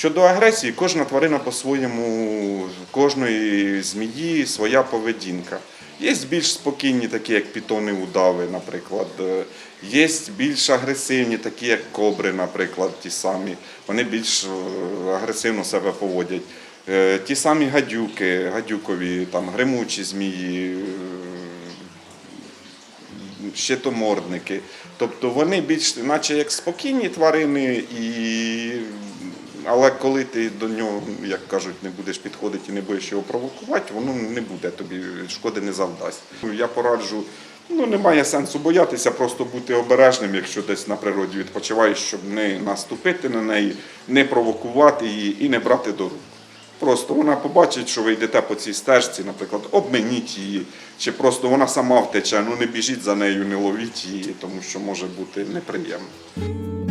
Щодо агресії, кожна тварина по-своєму, кожної змії своя поведінка. Є більш спокійні, такі як пітони удави, наприклад. Є більш агресивні, такі як кобри, наприклад, ті самі. Вони більш е, агресивно себе поводять. Е, Ті самі гадюки, гадюкові, там, гримучі змії, е, щитомордники. Тобто вони більш, наче як спокійні тварини, і... але коли ти до нього, як кажуть, не будеш підходити і не будеш його провокувати, воно не буде тобі, шкоди не завдасть. Я пораджу, ну немає сенсу боятися, просто бути обережним, якщо десь на природі відпочиваєш, щоб не наступити на неї, не провокувати її і не брати до рук. Просто вона побачить, що ви йдете по цій стежці, наприклад, обминіть її, чи просто вона сама втече, ну не біжіть за нею, не ловіть її, тому що може бути неприємно.